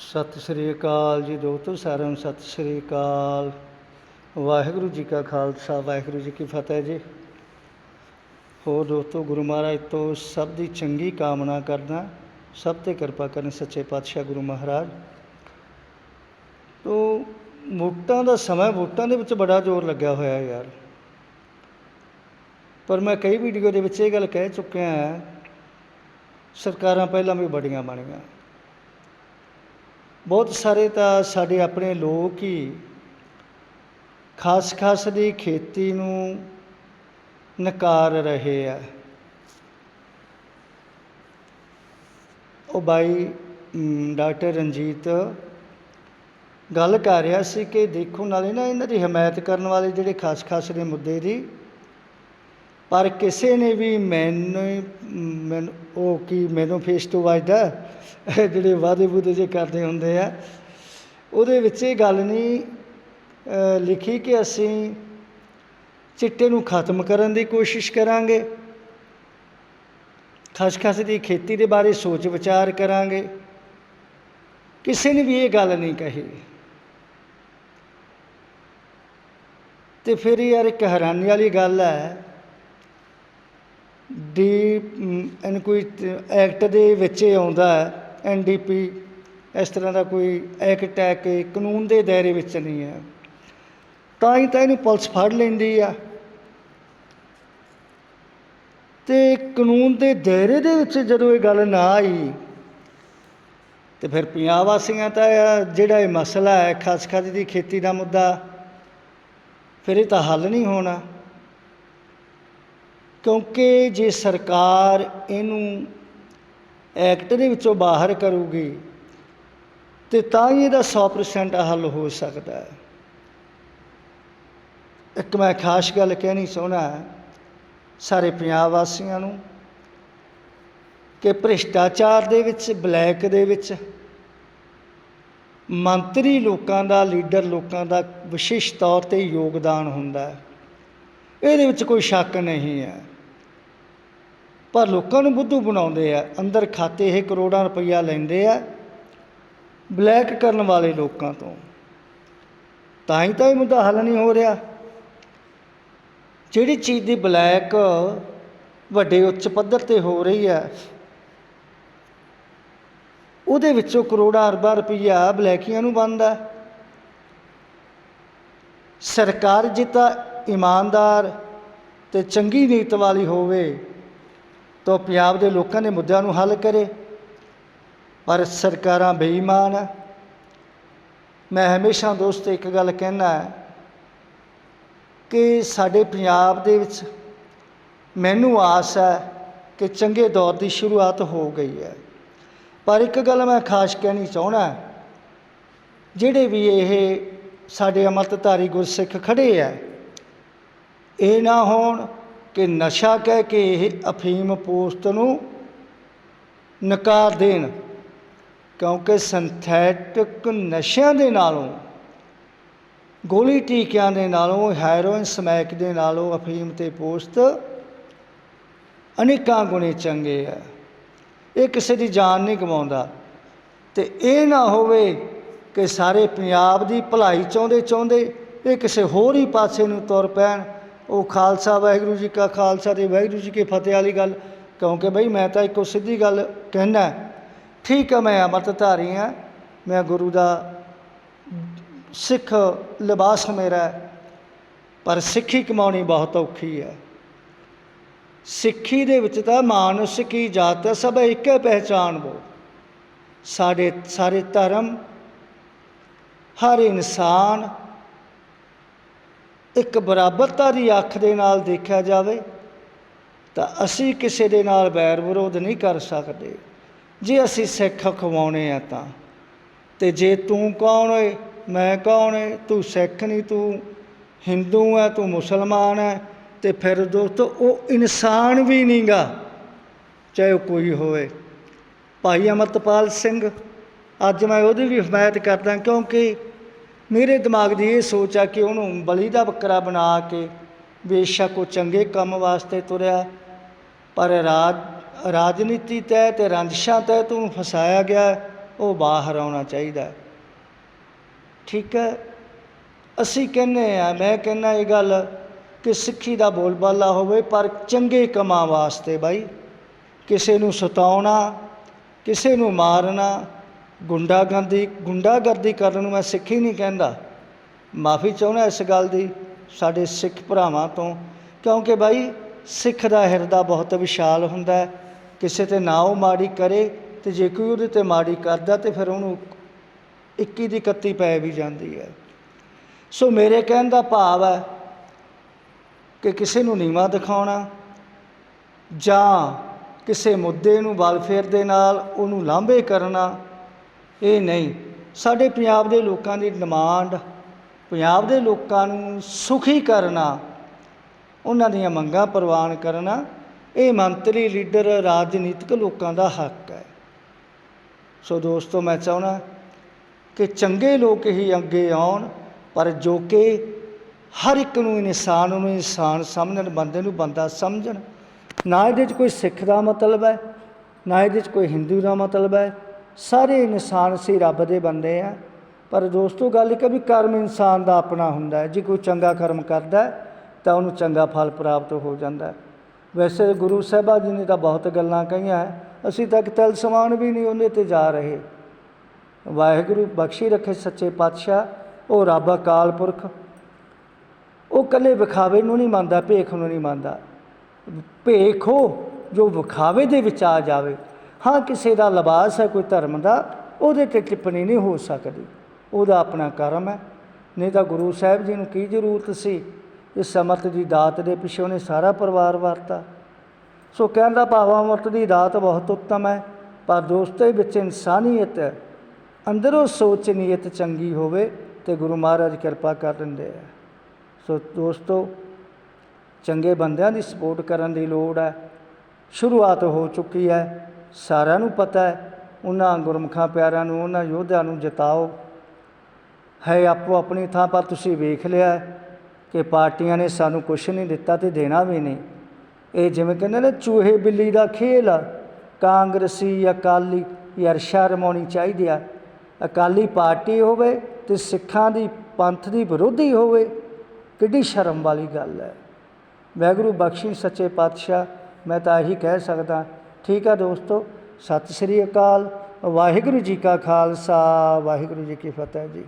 ਸਤਿ ਸ੍ਰੀ ਅਕਾਲ ਜੀ ਦੋਸਤੋ, ਸਾਰਿਆਂ ਨੂੰ ਸਤਿ ਸ੍ਰੀ ਅਕਾਲ। ਵਾਹਿਗੁਰੂ ਜੀ ਕਾ ਖਾਲਸਾ, ਵਾਹਿਗੁਰੂ ਜੀ ਕੀ ਫਤਿਹ ਜੀ। ਹੋਰ ਦੋਸਤੋ, ਗੁਰੂ ਮਹਾਰਾਜ ਤੋਂ ਸਭ ਦੀ ਚੰਗੀ ਕਾਮਨਾ ਕਰਨਾ ਸਭ ਤੇ ਕਿਰਪਾ ਕਰਨ ਸੱਚੇ ਪਾਤਸ਼ਾਹ ਗੁਰੂ ਮਹਾਰਾਜ। ਤੋ, ਵੋਟਾਂ ਦਾ ਸਮਾਂ, ਵੋਟਾਂ ਦੇ ਵਿੱਚ ਬੜਾ ਜ਼ੋਰ ਲੱਗਿਆ ਹੋਇਆ ਯਾਰ। ਪਰ ਮੈਂ ਕਈ ਵੀਡੀਓ ਦੇ ਵਿੱਚ ਇਹ ਗੱਲ ਕਹਿ ਚੁੱਕਿਆ ਸਰਕਾਰਾਂ ਪਹਿਲਾਂ ਵੀ ਬੜੀਆਂ ਬਣੀਆਂ। ਬਹੁਤ ਸਾਰੇ ਤਾਂ ਸਾਡੇ ਆਪਣੇ ਲੋਕ ਹੀ ਖਾਸ ਖਾਸ ਦੀ ਖੇਤੀ ਨੂੰ ਨਕਾਰ ਰਹੇ ਆ। ਉਹ ਬਾਈ ਡਾਕਟਰ ਰਣਜੀਤ ਗੱਲ ਕਰ ਰਿਹਾ ਸੀ ਕਿ ਦੇਖੋ ਨਾਲੇ ਨਾ ਇਹਨਾਂ ਦੀ ਹਮਾਇਤ ਕਰਨ ਵਾਲੇ ਜਿਹੜੇ ਖਾਸ ਖਾਸ ਦੇ ਮੁੱਦੇ ਦੀ ਪਰ ਕਿਸੇ ਨੇ ਵੀ ਮੈਨੂੰ ਮੈਨੂੰ ਉਹ ਕੀ ਮੈਨੂੰ ਫੇਸ ਤੋਂ ਵੱਜਦਾ ਜਿਹੜੇ ਵਾਅਦੇ ਵੂਦੇ ਜੇ ਕਰਦੇ ਹੁੰਦੇ ਆ। ਉਹਦੇ ਵਿੱਚ ਇਹ ਗੱਲ ਨਹੀਂ ਲਿਖੀ ਕਿ ਅਸੀਂ ਚਿੱਟੇ ਨੂੰ ਖਤਮ ਕਰਨ ਦੀ ਕੋਸ਼ਿਸ਼ ਕਰਾਂਗੇ। ਖਸਖਸ ਦੀ ਖੇਤੀ ਦੇ ਬਾਰੇ ਸੋਚ ਵਿਚਾਰ ਕਰਾਂਗੇ। ਕਿਸੇ ਨੇ ਵੀ ਇਹ ਗੱਲ ਨਹੀਂ ਕਹੀ। ਤੇ ਫਿਰ ਯਾਰ ਇੱਕ ਹੈਰਾਨੀ ਵਾਲੀ ਗੱਲ ਹੈ ਡੀ ਐਨ ਕੋਈ ਐਕਟ ਦੇ ਵਿੱਚ ਆਉਂਦਾ ਹੈ ਇਹ ਡੀ ਪੀ ਇਸ ਤਰ੍ਹਾਂ ਦਾ ਕੋਈ ਐਕਟ ਹੈ ਕਿ ਕਾਨੂੰਨ ਦੇ ਦਾਇਰੇ ਵਿੱਚ ਨਹੀਂ ਹੈ। ਤਾਂ ਹੀ ਤਾਂ ਇਹਨੂੰ ਪੁਲਿਸ ਫੜ ਲੈਂਦੀ ਆ। ਤੇ ਕਾਨੂੰਨ ਦੇ ਦਾਇਰੇ ਦੇ ਵਿੱਚ ਜਦੋਂ ਇਹ ਗੱਲ ਨਾ ਆਈ, ਤੇ ਫਿਰ ਪੰਜਾਬ ਵਾਸੀਆਂ ਤਾਂ ਜਿਹੜਾ ਇਹ ਮਸਲਾ ਹੈ, ਖਸਖਸ ਦੀ ਖੇਤੀ ਦਾ ਮੁੱਦਾ, ਫਿਰ ਇਹ ਤਾਂ ਹੱਲ ਨਹੀਂ ਹੋਣਾ। ਕਿਉਂਕਿ ਜੇ ਸਰਕਾਰ ਇਹਨੂੰ ਐਕਟ ਦੇ ਵਿੱਚੋਂ ਬਾਹਰ ਕਰੂਗੀ, ਤੇ ਤਾਂ ਹੀ ਇਹਦਾ 100% ਹੱਲ ਹੋ ਸਕਦਾ ਹੈ। ਇੱਕ ਮੈਂ ਖਾਸ ਗੱਲ ਕਹਿਣੀ ਚਾਹੁੰਦਾ ਸਾਰੇ ਪੰਜਾਬ ਵਾਸੀਆਂ ਨੂੰ ਕਿ ਭ੍ਰਿਸ਼ਟਾਚਾਰ ਦੇ ਵਿੱਚ, ਬਲੈਕ ਦੇ ਵਿੱਚ ਮੰਤਰੀ ਲੋਕਾਂ ਦਾ, ਲੀਡਰ ਲੋਕਾਂ ਦਾ ਵਿਸ਼ੇਸ਼ ਤੌਰ ਤੇ ਯੋਗਦਾਨ ਹੁੰਦਾ ਹੈ। ਇਹਦੇ ਵਿੱਚ ਕੋਈ ਸ਼ੱਕ ਨਹੀਂ ਹੈ। ਪਰ ਲੋਕਾਂ ਨੂੰ ਬੁੱਧੂ ਬਣਾਉਂਦੇ ਆ, ਅੰਦਰ ਖਾਤੇ ਇਹ ਕਰੋੜਾਂ ਰੁਪਈਆ ਲੈਂਦੇ ਆ, ਬਲੈਕ ਕਰਨ ਵਾਲੇ ਲੋਕਾਂ ਤੋਂ। ਤਾਂ ਹੀ ਤਾਂ ਇਹ ਮੁੱਦਾ ਹੱਲ ਨਹੀਂ ਹੋ ਰਿਹਾ। ਜਿਹੜੀ ਚੀਜ਼ ਦੀ ਬਲੈਕ ਵੱਡੇ ਉੱਚ ਪੱਧਰ ਤੇ ਹੋ ਰਹੀ ਹੈ ਉਹਦੇ ਵਿੱਚੋਂ ਕਰੋੜਾਂ ਅਰਬਾਂ ਰੁਪਈਆ ਬਲੈਕੀਆਂ ਨੂੰ ਬਣਦਾ। ਸਰਕਾਰ ਜੇ ਇਮਾਨਦਾਰ ਤੇ ਚੰਗੀ ਨੀਤ ਵਾਲੀ ਹੋਵੇ ਤਾਂ ਪੰਜਾਬ ਦੇ ਲੋਕਾਂ ਦੇ ਮੁੱਦਿਆਂ ਨੂੰ ਹੱਲ ਕਰੇ। ਪਰ ਸਰਕਾਰਾਂ ਬੇਈਮਾਨ ਆ। ਮੈਂ ਹਮੇਸ਼ਾ ਦੋਸਤ ਇੱਕ ਗੱਲ ਕਹਿਣਾ ਕਿ ਸਾਡੇ ਪੰਜਾਬ ਦੇ ਵਿੱਚ ਮੈਨੂੰ ਆਸ ਹੈ ਕਿ ਚੰਗੇ ਦੌਰ ਦੀ ਸ਼ੁਰੂਆਤ ਹੋ ਗਈ ਹੈ। ਪਰ ਇੱਕ ਗੱਲ ਮੈਂ ਖਾਸ ਕਹਿਣੀ ਚਾਹਣਾ ਜਿਹੜੇ ਵੀ ਇਹ ਸਾਡੇ ਅੰਮ੍ਰਿਤਧਾਰੀ ਗੁਰਸਿੱਖ ਖੜੇ ਆ, ਇਹ ਨਾ ਹੋਣ ਕਿ ਨਸ਼ਾ ਕਹਿ ਕੇ ਇਹ ਅਫੀਮ ਪੋਸਟ ਨੂੰ ਨਕਾਰ ਦੇਣ, ਕਿਉਂਕਿ ਸਿੰਥੈਟਿਕ ਨਸ਼ਿਆਂ ਦੇ ਨਾਲੋਂ, ਗੋਲੀ ਟੀਕਿਆਂ ਦੇ ਨਾਲੋਂ, ਹੈਰੋਇਨ ਸਮੈਕ ਦੇ ਨਾਲੋਂ ਅਫੀਮ ਤੇ ਪੋਸਤ ਅਨੇਕਾਂ ਗੁਣੇ ਚੰਗੇ ਆ। ਇਹ ਕਿਸੇ ਦੀ ਜਾਨ ਨਹੀਂ ਗਵਾਉਂਦਾ। ਤੇ ਇਹ ਨਾ ਹੋਵੇ ਕਿ ਸਾਰੇ ਪੰਜਾਬ ਦੀ ਭਲਾਈ ਚਾਹੁੰਦੇ ਚਾਹੁੰਦੇ ਇਹ ਕਿਸੇ ਹੋਰ ਹੀ ਪਾਸੇ ਨੂੰ ਤੁਰ ਪੈਣ ਉਹ ਖਾਲਸਾ ਵਾਹਿਗੁਰੂ ਜੀ ਕਾ ਖਾਲਸਾ ਤੇ ਵਾਹਿਗੁਰੂ ਜੀ ਕੀ ਫਤਿਹ ਵਾਲੀ ਗੱਲ, ਕਿਉਂਕਿ ਬਈ ਮੈਂ ਤਾਂ ਇੱਕੋ ਸਿੱਧੀ ਗੱਲ ਕਹਿਣਾ ਠੀਕ ਹੈ ਮੈਂ ਅੰਮ੍ਰਿਤਧਾਰੀ ਹਾਂ, ਮੈਂ ਗੁਰੂ ਦਾ ਸਿੱਖ ਲਿਬਾਸ ਮੇਰਾ ਪਰ ਸਿੱਖੀ ਕਮਾਉਣੀ ਬਹੁਤ ਔਖੀ ਹੈ। ਸਿੱਖੀ ਦੇ ਵਿੱਚ ਤਾਂ ਮਾਨੁਸ ਕੀ ਜਾਤ ਹੈ, ਸਭ ਇੱਕੇ ਪਹਿਚਾਨ ਬੋ। ਸਾਡੇ, ਸਾਰੇ ਧਰਮ, ਹਰ ਇਨਸਾਨ ਇੱਕ ਬਰਾਬਰਤਾ ਦੀ ਅੱਖ ਦੇ ਨਾਲ ਦੇਖਿਆ ਜਾਵੇ ਤਾਂ ਅਸੀਂ ਕਿਸੇ ਦੇ ਨਾਲ ਵੈਰ ਵਿਰੋਧ ਨਹੀਂ ਕਰ ਸਕਦੇ। ਜੇ ਅਸੀਂ ਸਿੱਖ ਖਵਾਉਣੇ ਆ ਤਾਂ। ਤੇ ਜੇ ਤੂੰ ਕੌਣ ਏ ਮੈਂ ਕੌਣ ਏ? ਤੂੰ ਸਿੱਖ ਨਹੀਂ ਤੂੰ। ਹਿੰਦੂ ਹੈ ਤੂੰ ਮੁਸਲਮਾਨ ਹੈ ਤੇ ਫਿਰ ਦੋਸਤੋ, ਉਹ ਇਨਸਾਨ ਵੀ ਨਹੀਂਗਾ ਚਾਹੇ ਉਹ ਕੋਈ ਹੋਵੇ। ਭਾਈ ਅਮਰਤਪਾਲ ਸਿੰਘ, ਅੱਜ ਮੈਂ ਉਹਦੀ ਵੀ ਹਮਾਇਤ ਕਰਦਾ ਕਿਉਂਕਿ ਮੇਰੇ ਦਿਮਾਗ ਦੀ ਇਹ ਸੋਚ ਆ ਕਿ ਉਹਨੂੰ ਬਲੀ ਦਾ ਬੱਕਰਾ ਬਣਾ ਕੇ ਬੇਸ਼ੱਕ ਉਹ ਚੰਗੇ ਕੰਮ ਵਾਸਤੇ ਤੁਰਿਆ, ਪਰ ਰਾਜ, ਰਾਜਨੀਤੀ ਤਹਿ ਤੇ ਰੰਜਿਸ਼ਾਂ ਤਹਿ ਤੂੰ ਫਸਾਇਆ ਗਿਆ, ਉਹ ਬਾਹਰ ਆਉਣਾ ਚਾਹੀਦਾ। ਠੀਕ ਹੈ, ਅਸੀਂ ਕਹਿੰਦੇ ਆ, ਮੈਂ ਕਹਿੰਦਾ ਇਹ ਗੱਲ ਕਿ ਸਿੱਖੀ ਦਾ ਬੋਲਬਾਲਾ ਹੋਵੇ, ਪਰ ਚੰਗੇ ਕੰਮਾਂ ਵਾਸਤੇ ਬਾਈ। ਕਿਸੇ ਨੂੰ ਸਤਾਉਣਾ, ਕਿਸੇ ਨੂੰ ਮਾਰਨਾ ਗੁੰਡਾਗਰਦੀ ਗੁੰਡਾਗਰਦੀ ਕਰਨ ਨੂੰ ਮੈਂ ਸਿੱਖ ਹੀ ਨਹੀਂ ਕਹਿੰਦਾ। ਮਾਫੀ ਚਾਹੁੰਦਾ ਇਸ ਗੱਲ ਦੀ, ਸਾਡੇ ਸਿੱਖ ਭਰਾਵਾਂ ਤੋਂ, ਕਿਉਂਕਿ ਬਾਈ ਸਿੱਖ ਦਾ ਹਿਰਦਾ ਬਹੁਤ ਵਿਸ਼ਾਲ ਹੁੰਦਾ ਕਿਸੇ ਤੇ ਨਾ ਉਹ ਮਾੜੀ ਕਰੇ ਤੇ ਜੇ ਕੋਈ ਉਹਦੇ ਤੇ ਮਾੜੀ ਕਰਦਾ ਤੇ ਫਿਰ ਉਹਨੂੰ 21 ਦੀ 31 ਪੈ ਵੀ ਜਾਂਦੀ ਹੈ। ਸੋ ਮੇਰੇ ਕਹਿਣ ਦਾ ਭਾਵ ਹੈ ਕਿ ਕਿਸੇ ਨੂੰ ਨੀਵਾ ਦਿਖਾਉਣਾ ਜਾਂ ਕਿਸੇ ਮੁੱਦੇ ਨੂੰ ਵੈਲਫੇਅਰ ਦੇ ਨਾਲ ਉਹਨੂੰ ਲਾਂਭੇ ਕਰਨਾ ਇਹ ਨਹੀਂ। ਸਾਡੇ ਪੰਜਾਬ ਦੇ ਲੋਕਾਂ ਦੀ ਡਿਮਾਂਡ ਪੰਜਾਬ ਦੇ ਲੋਕਾਂ ਨੂੰ ਸੁਖੀ ਕਰਨਾ, ਉਹਨਾਂ ਦੀਆਂ ਮੰਗਾਂ ਪ੍ਰਵਾਨ ਕਰਨਾ, ਇਹ ਮੰਤਰੀ, ਲੀਡਰ, ਰਾਜਨੀਤਿਕ ਲੋਕਾਂ ਦਾ ਹੱਕ ਹੈ। ਸੋ ਦੋਸਤੋ, ਮੈਂ ਚਾਹੁੰਦਾ ਕਿ ਚੰਗੇ ਲੋਕ ਹੀ ਅੱਗੇ ਆਉਣ, ਪਰ ਜੋ ਕਿ ਹਰ ਇੱਕ ਨੂੰ ਇਨਸਾਨ ਨੂੰ ਇਨਸਾਨ ਸਮਝਣ, ਬੰਦੇ ਨੂੰ ਬੰਦਾ ਸਮਝਣ। ਨਾ ਇਹਦੇ 'ਚ ਕੋਈ ਸਿੱਖ ਦਾ ਮਤਲਬ ਹੈ, ਨਾ ਇਹਦੇ 'ਚ ਕੋਈ ਹਿੰਦੂ ਦਾ ਮਤਲਬ ਹੈ। ਸਾਰੇ ਇਨਸਾਨ ਸੀ ਰੱਬ ਦੇ ਬੰਦੇ ਆ। ਪਰ ਦੋਸਤੋ, ਗੱਲ ਇੱਕ ਵੀ ਕਰਮ ਇਨਸਾਨ ਦਾ ਆਪਣਾ ਹੁੰਦਾ ਜੇ ਕੋਈ ਚੰਗਾ ਕਰਮ ਕਰਦਾ ਤਾਂ ਉਹਨੂੰ ਚੰਗਾ ਫਲ ਪ੍ਰਾਪਤ ਹੋ ਜਾਂਦਾ ਵੈਸੇ ਗੁਰੂ ਸਾਹਿਬਾ ਜੀ ਨੇ ਤਾਂ ਬਹੁਤ ਗੱਲਾਂ ਕਹੀਆਂ ਅਸੀਂ ਤਾਂ ਤਲ ਸਮਾਨ ਵੀ ਨਹੀਂ ਉਹਦੇ ਤੇ ਜਾ ਰਹੇ। ਵਾਹਿਗੁਰੂ ਬਖਸ਼ੀ ਰੱਖੇ ਸੱਚੇ ਪਾਤਸ਼ਾਹ, ਉਹ ਰੱਬ ਅਕਾਲ ਪੁਰਖ। ਉਹ ਕੱਲੇ ਵਿਖਾਵੇ ਨੂੰ ਨਹੀਂ ਮੰਨਦਾ, ਭੇਖ ਨੂੰ ਨਹੀਂ ਮੰਨਦਾ। ਭੇਖ ਉਹ ਜੋ ਵਿਖਾਵੇ ਦੇ ਵਿੱਚ ਆ ਜਾਵੇ। ਹਾਂ, ਕਿਸੇ ਦਾ ਲਿਬਾਸ ਹੈ, ਕੋਈ ਧਰਮ ਦਾ, ਉਹਦੇ ਤੇ ਟਿੱਪਣੀ ਨਹੀਂ ਹੋ ਸਕਦੀ। ਉਹਦਾ ਆਪਣਾ ਕਰਮ ਹੈ। ਨਹੀਂ ਤਾਂ ਗੁਰੂ ਸਾਹਿਬ ਜੀ ਨੂੰ ਕੀ ਜ਼ਰੂਰਤ ਸੀ? ਇਸ ਸਮਰਥ ਦੀ ਦਾਤ ਦੇ ਪਿੱਛੇ ਉਹਨੇ ਸਾਰਾ ਪਰਿਵਾਰ ਵਾਰਤਾ। ਸੋ ਕਹਿਣ ਦਾ ਭਾਵ ਅਮਰਤ ਦੀ ਦਾਤ ਬਹੁਤ ਉੱਤਮ ਹੈ, ਪਰ ਦੋਸਤੋ ਵਿੱਚ ਇਨਸਾਨੀਅਤ ਹੈ। ਅੰਦਰੋਂ ਸੋਚ ਨੀਅਤ ਚੰਗੀ ਹੋਵੇ ਤੇ ਗੁਰੂ ਮਹਾਰਾਜ ਕਿਰਪਾ ਕਰ ਦਿੰਦੇ ਆ। ਸੋ ਦੋਸਤੋ, ਚੰਗੇ ਬੰਦਿਆਂ ਦੀ ਸਪੋਰਟ ਕਰਨ ਦੀ ਲੋੜ ਹੈ। ਸ਼ੁਰੂਆਤ ਹੋ ਚੁੱਕੀ ਹੈ। ਸਾਰਿਆਂ ਨੂੰ ਪਤਾ ਹੈ, ਉਹਨਾਂ ਗੁਰਮੁਖਾਂ ਪਿਆਰਿਆਂ ਨੂੰ, ਉਹਨਾਂ ਯੋਧਿਆਂ ਨੂੰ ਜਿਤਾਓ। ਹੈ ਆਪੋ ਆਪਣੀ ਥਾਂ, ਪਰ ਤੁਸੀਂ ਵੇਖ ਲਿਆ ਕਿ ਪਾਰਟੀਆਂ ਨੇ ਸਾਨੂੰ ਕੁਝ ਨਹੀਂ ਦਿੱਤਾ ਤੇ ਦੇਣਾ ਵੀ ਨਹੀਂ। ਇਹ ਜਿਵੇਂ ਕਹਿੰਦੇ ਨੇ, ਚੂਹੇ ਬਿੱਲੀ ਦਾ ਖੇਲ ਆ। ਕਾਂਗਰਸੀ, ਅਕਾਲੀ, ਯਾਰ ਸ਼ਰਮ ਚਾਹੀਦੀ ਆ। ਅਕਾਲੀ ਪਾਰਟੀ ਹੋਵੇ ਤੇ ਸਿੱਖਾਂ ਦੀ, ਪੰਥ ਦੀ ਵਿਰੋਧੀ ਹੋਵੇ, ਕਿੱਡੀ ਸ਼ਰਮ ਵਾਲੀ ਗੱਲ ਹੈ। ਵਾਹਿਗੁਰੂ ਬਖਸ਼ੀ ਸੱਚੇ ਪਾਤਸ਼ਾਹ, ਮੈਂ ਤਾਂ ਇਹੀ ਕਹਿ ਸਕਦਾ ਠੀਕ ਆ ਦੋਸਤੋ, ਸਤਿ ਸ੍ਰੀ ਅਕਾਲ, ਵਾਹਿਗੁਰੂ ਜੀ ਕਾ ਖਾਲਸਾ, ਵਾਹਿਗੁਰੂ ਜੀ ਕੀ ਫਤਿਹ ਜੀ।